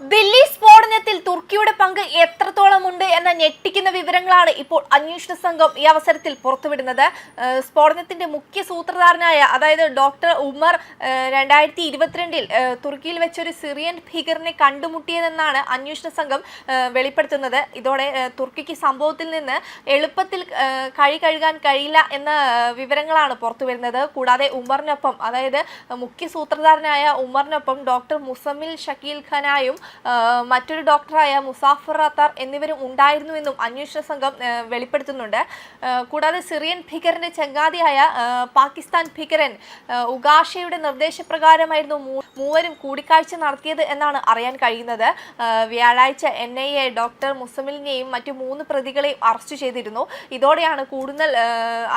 ദില്ലി സ്ഫോടനത്തിൽ തുർക്കിയുടെ പങ്ക് എത്രത്തോളം എന്ന ഞെട്ടിക്കുന്ന വിവരങ്ങളാണ് ഇപ്പോൾ അന്വേഷണ സംഘം ഈ അവസരത്തിൽ പുറത്തുവിടുന്നത്. സ്ഫോടനത്തിന്റെ മുഖ്യ സൂത്രധാരനായ അതായത് ഡോക്ടർ ഉമർ രണ്ടായിരത്തി ഇരുപത്തിരണ്ടിൽ തുർക്കിയിൽ വെച്ചൊരു സിറിയൻ ഭീകരനെ കണ്ടുമുട്ടിയതെന്നാണ് അന്വേഷണ സംഘം വെളിപ്പെടുത്തുന്നത്. ഇതോടെ തുർക്കിക്ക് സംഭവത്തിൽ നിന്ന് എളുപ്പത്തിൽ കഴി കഴുകാൻ കഴിയില്ല എന്ന വിവരങ്ങളാണ് വിവരങ്ങളാണ് പുറത്തുവരുന്നത്. കൂടാതെ ഉമറിനൊപ്പം അതായത് മുഖ്യ സൂത്രധാരനായ ഉമറിനൊപ്പം ഡോക്ടർ മുസമിൽ ഷക്കീൽ ഖനായും മറ്റൊരു ഡോക്ടറായ മുസാഫർ അത്താർ എന്നിവരും ഉണ്ടായിരുന്നുവെന്നും അന്വേഷണ സംഘം വെളിപ്പെടുത്തുന്നുണ്ട്. കൂടാതെ സിറിയൻ ഭീകരന്റെ ചങ്ങാതിയായ പാകിസ്ഥാൻ ഭീകരൻ ഉഗാഷയുടെ നിർദ്ദേശപ്രകാരമായിരുന്നു മൂവരും കൂടിക്കാഴ്ച നടത്തിയത് എന്നാണ് അറിയാൻ കഴിയുന്നത്. വ്യാഴാഴ്ച എൻ ഐ എ ഡോക്ടർ മുസമിലിനെയും മറ്റു മൂന്ന് പ്രതികളെയും അറസ്റ്റ് ചെയ്തിരുന്നു. ഇതോടെയാണ് കൂടുതൽ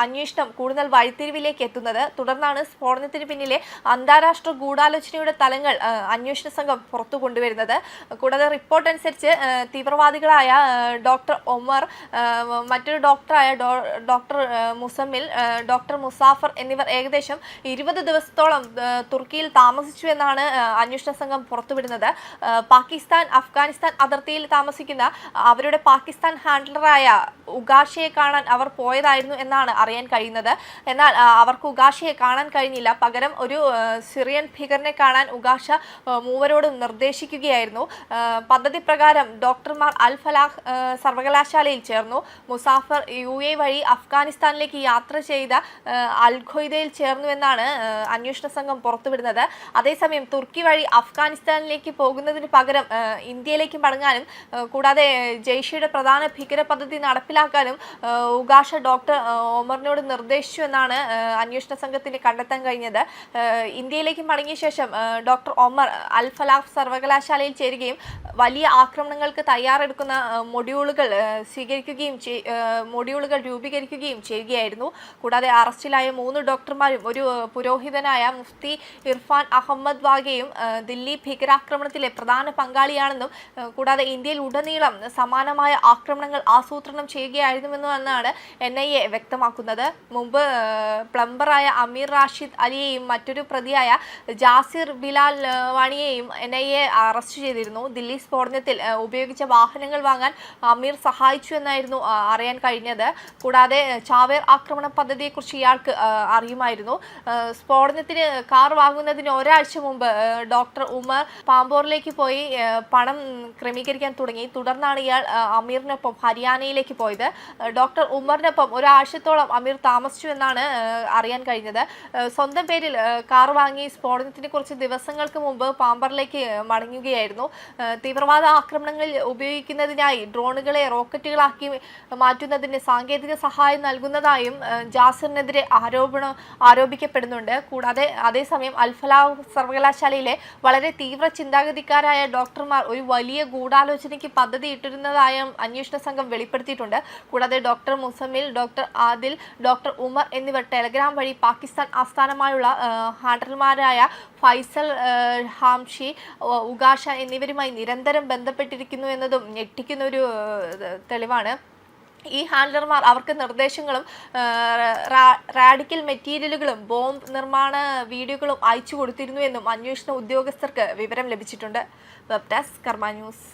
അന്വേഷണം കൂടുതൽ വഴിത്തിരിവിലേക്ക് എത്തുന്നത്. തുടർന്നാണ് സ്ഫോടനത്തിന് പിന്നിലെ അന്താരാഷ്ട്ര ഗൂഢാലോചനയുടെ തലങ്ങൾ അന്വേഷണ സംഘം പുറത്തു കൊണ്ടുവരുന്നത് കൂടാതെ റിപ്പോർട്ട് അനുസരിച്ച് തീവ്രവാദികളായ ഡോക്ടർ ഒമർ മറ്റൊരു ഡോക്ടറായ ഡോക്ടർ മുസമിൽ ഡോക്ടർ മുസാഫർ എന്നിവർ ഏകദേശം ഇരുപത് ദിവസത്തോളം തുർക്കിയിൽ താമസിച്ചു എന്നാണ് അന്വേഷണ സംഘം പുറത്തുവിടുന്നത്. പാകിസ്ഥാൻ അഫ്ഗാനിസ്ഥാൻ അതിർത്തിയിൽ താമസിക്കുന്ന അവരുടെ പാകിസ്ഥാൻ ഹാൻഡ്ലറായ ഉഗാഷയെ കാണാൻ അവർ പോയതായിരുന്നു എന്നാണ് അറിയാൻ കഴിയുന്നത്. എന്നാൽ അവർക്ക് ഉഗാഷയെ കാണാൻ കഴിഞ്ഞില്ല. പകരം ഒരു സിറിയൻ ഭീകരനെ കാണാൻ ഉഗാഷ മൂവരോട് നിർദ്ദേശിക്കുകയായിരുന്നു. പദ്ധതി പ്രകാരം ഡോക്ടർമാർ അൽ ഫലാഹ് സർവകലാശാലയിൽ ചേർന്നു. മുസാഫർ യു എ വഴി അഫ്ഗാനിസ്ഥാനിലേക്ക് യാത്ര ചെയ്ത അൽ ചേർന്നുവെന്നാണ് അന്വേഷണ സംഘം പുറത്തുവിടുന്നത്. അതേസമയം തുർക്കി വഴി അഫ്ഗാനിസ്ഥാനിലേക്ക് പോകുന്നതിന് പകരം ഇന്ത്യയിലേക്ക് മടങ്ങാനും കൂടാതെ ജയ്ഷയുടെ പ്രധാന ഭീകര പദ്ധതി നടപ്പിലാക്കാനും ഉഗാഷ ഡോക്ടർ ഒമറിനോട് നിർദ്ദേശിച്ചു എന്നാണ് അന്വേഷണ സംഘത്തിന് കണ്ടെത്താൻ കഴിഞ്ഞത്. ഇന്ത്യയിലേക്ക് മടങ്ങിയ ശേഷം ഡോക്ടർ ഒമർ അൽ ഫലാഫ് സർവകലാശാലയിൽ ചേരുകയും വലിയ ആക്രമണങ്ങൾക്ക് തയ്യാറെടുക്കുന്ന ആ, മൊഡ്യൂളുകൾ സ്വീകരിക്കുകയും മൊഡ്യൂളുകൾ രൂപീകരിക്കുകയും ചെയ്യുകയായിരുന്നു. കൂടാതെ അറസ്റ്റിലായ മൂന്ന് ഡോക്ടർമാരും ഒരു പുരോഹിതനായ മുഫ്തി ഇർഫാൻ അഹമ്മദ് വാഗയും ദില്ലി ഭീകരാക്രമണത്തിലെ പ്രധാന പങ്കാളിയാണെന്നും കൂടാതെ ഇന്ത്യയിൽ ഉടനീളം സമാനമായ ആക്രമണങ്ങൾ ആസൂത്രണം ചെയ്യുകയായിരുന്നുവെന്നാണ് എൻ ഐ എ വ്യക്തമാക്കുന്നത്. മുമ്പ് പ്ലംബറായ അമീർ റാഷിദ് അലിയെയും മറ്റൊരു പ്രതിയായ ജാസിർ ബിലാൽ വാണിയെയും എൻ ഐ എ അറസ്റ്റ് ചെയ്തിരുന്നു. ദില്ലി സ്ഫോടനത്തിൽ ഉപയോഗിച്ച വാഹനങ്ങൾ വാങ്ങാൻ അമീർ സഹായിച്ചു എന്നായിരുന്നു അറിയാൻ കഴിഞ്ഞത്. കൂടാതെ ചാവേർ ആക്രമണ പദ്ധതിയെക്കുറിച്ച് ഇയാൾക്ക് അറിയുമായിരുന്നു. സ്ഫോടനത്തിന് കാർ വാങ്ങുന്നതിന് ഒരാഴ്ച മുമ്പ് ഡോക്ടർ ഉമർ പാമ്പോറിലേക്ക് പോയി പണം ക്രമീകരിക്കാൻ തുടങ്ങി. തുടർന്നാണ് ഇയാൾ അമീറിനൊപ്പം ഹരിയാനയിലേക്ക് പോയത്. ഡോക്ടർ ഉമറിനൊപ്പം ഒരാഴ്ചത്തോളം അമീർ താമസിച്ചു എന്നാണ് അറിയാൻ കഴിഞ്ഞത്. സ്വന്തം പേരിൽ കാർ വാങ്ങി സ്ഫോടനത്തിന് കുറച്ച് ദിവസങ്ങൾക്ക് മുമ്പ് പാമ്പറിലേക്ക് മടങ്ങുകയായിരുന്നു. തീവ്രവാദ ആക്രമണങ്ങളിൽ ഉപയോഗിക്കുന്നതിനായി ഡ്രോണുകളെ റോക്കറ്റുകളാക്കി മാറ്റുന്നതിന് സാങ്കേതിക സഹായം നൽകുന്നതായും ജാസറിനെതിരെ ആരോപണം ആരോപിക്കപ്പെടുന്നുണ്ട്. കൂടാതെ അതേസമയം അൽഫലാ സർവകലാശാലയിലെ വളരെ തീവ്ര ചിന്താഗതിക്കാരായ ഡോക്ടർമാർ ഒരു വലിയ ഗൂഢാലോചനയ്ക്ക് പദ്ധതി ഇട്ടിരുന്നതായും അന്വേഷണ സംഘം വെളിപ്പെടുത്തിയിട്ടുണ്ട്. കൂടാതെ doctor Muzammil doctor Adil doctor Umar എന്നിവർ ടെലഗ്രാം വഴി പാകിസ്ഥാൻ ആസ്ഥാനമായുള്ള ഹാഡർമാരായ ഫൈസൽ ഹാംഷി ഉഗാഷ എന്നിവരുമായി നിരന്തരം ബന്ധപ്പെട്ടിരിക്കുന്നു എന്നതും ഞെട്ടിക്കുന്ന ഒരു തെളിവാണ്. ഈ ഹാൻഡലർമാർ അവർക്ക് നിർദ്ദേശങ്ങളും റാഡിക്കൽ മെറ്റീരിയലുകളും ബോംബ് നിർമ്മാണ വീഡിയോകളും അയച്ചു കൊടുത്തിരുന്നു എന്നും അന്വേഷണ ഉദ്യോഗസ്ഥർക്ക് വിവരം ലഭിച്ചിട്ടുണ്ട്. Web desk Karma news.